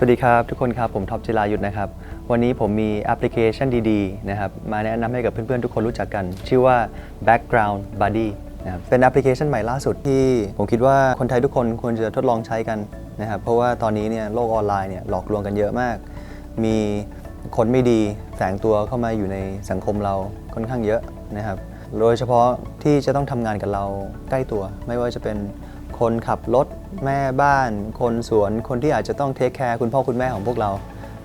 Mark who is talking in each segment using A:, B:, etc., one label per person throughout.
A: สวัสดีครับทุกคนครับผมท็อปจิรายุทธนะครับ วันนี้ผมมีแอปพลิเคชันดีๆนะครับมาแนะนำให้กับเพื่อนๆ ทุกคนรู้จักกัน ชื่อว่า Background Buddy นะครับเป็นแอปพลิเคชันใหม่ล่าสุดที่ผมคิดว่าคนไทยทุกคนควรจะทดลองใช้กันนะครับเพราะว่าตอนนี้เนี่ยโลกออนไลน์เนี่ยหลอกลวงกันเยอะมาก มีคนไม่ดีแฝงตัวเข้ามาอยู่ในสังคมเราค่อนข้างเยอะนะครับโดยเฉพาะที่จะต้องทำงานกับเราใกล้ตัว ไม่ว่าจะเป็น คนขับรถแม่บ้าน คนสวนคนที่อาจจะต้องเทคแคร์คุณพ่อคุณแม่ของพวกเรา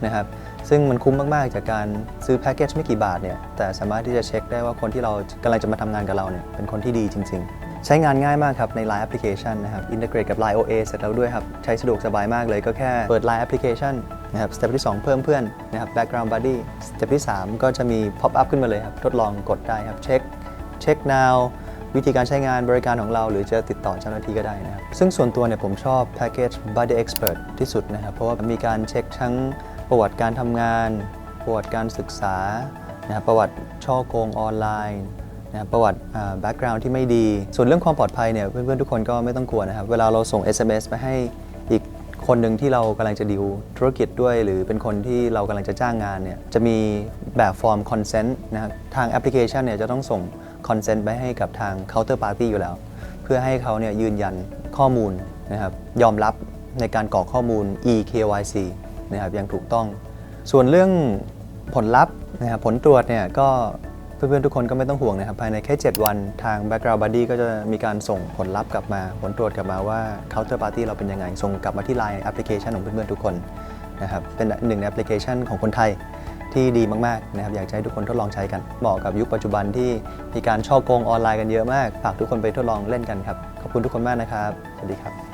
A: นะครับซึ่งมันคุ้มมาก ๆ จากการซื้อแพ็กเกจไม่กี่บาทเนี่ยแต่สามารถที่จะเช็คได้ว่าคนที่เรากำลังจะมาทำงานกับเราเนี่ยเป็นคนที่ดีจริง ๆ ใช้งานง่ายมากครับใน Line Application นะครับอินเทอร์เกรตกับ Line OA เสร็จแล้วด้วยครับ ใช้สะดวกสบายมากเลยก็แค่เปิด Line Application นะครับสเต็ปที่ 2 เพิ่มเพื่อนนะครับ Background Buddy สเต็ปที่ 3 ก็จะมี Pop up ขึ้นมาเลยครับ ทดลองกดได้ครับเช็คเช็ค now วิธีการใช้งานบริการของเรา หรือจะติดต่อเจ้าหน้าที่ก็ได้นะครับ ซึ่งส่วนตัวเนี่ยผมชอบแพ็กเกจ Buddy Expert ที่สุดนะครับ เพราะว่ามีการเช็คทั้งประวัติการทำงาน ประวัติการศึกษานะครับประวัติช่อโกงออนไลน์นะรประวัติแบ็กกราวน์ที่ไม่ดี ส่วนเรื่องความปลอดภัยเนี่ยเพื่อนๆทุกคนก็ไม่ต้องกลัวนะครับ เวลาเราส่ง SMS ไปให้อีกคนหนึ่งที่เรากำลังจะดีลธุรกิจด้วย หรือเป็นคนที่เรากำลังจะจ้างงานเนี่ยจะมีแบบฟอร์ม consent นะครับทางแอปพลิเคชันเนี่ยจะต้องส่ง consent ไปให้กับทาง counter party อยู่แล้ว เพื่อให้เขาเนี่ยยืนยันข้อมูลนะครับยอมรับในการกรอกข้อมูล eKYC นะครับอย่างถูกต้อง ส่วนเรื่องผลลัพธ์นะครับผลตรวจเนี่ยก็เพื่อนๆทุกคนก็ไม่ต้องห่วงนะครับ ภายในแค่ 7 วันทาง Background Buddy ก็จะมีการส่งผลลัพธ์กลับมา ผลตรวจกลับมาว่า Counter Party เราเป็นยังไง ส่งกลับมาที่ Line แอปพลิเคชันของเพื่อนๆทุกคนนะครับเป็นหนึ่งในแอปพลิเคชันของคนไทย ที่ดีมากๆนะครับอยากให้ทุกคนทดลองใช้กัน เหมาะกับยุคปัจจุบันที่มีการช่อโกงออนไลน์กันเยอะมาก ฝากทุกคนไปทดลองเล่นกันครับ ขอบคุณทุกคนมากนะครับ สวัสดีครับ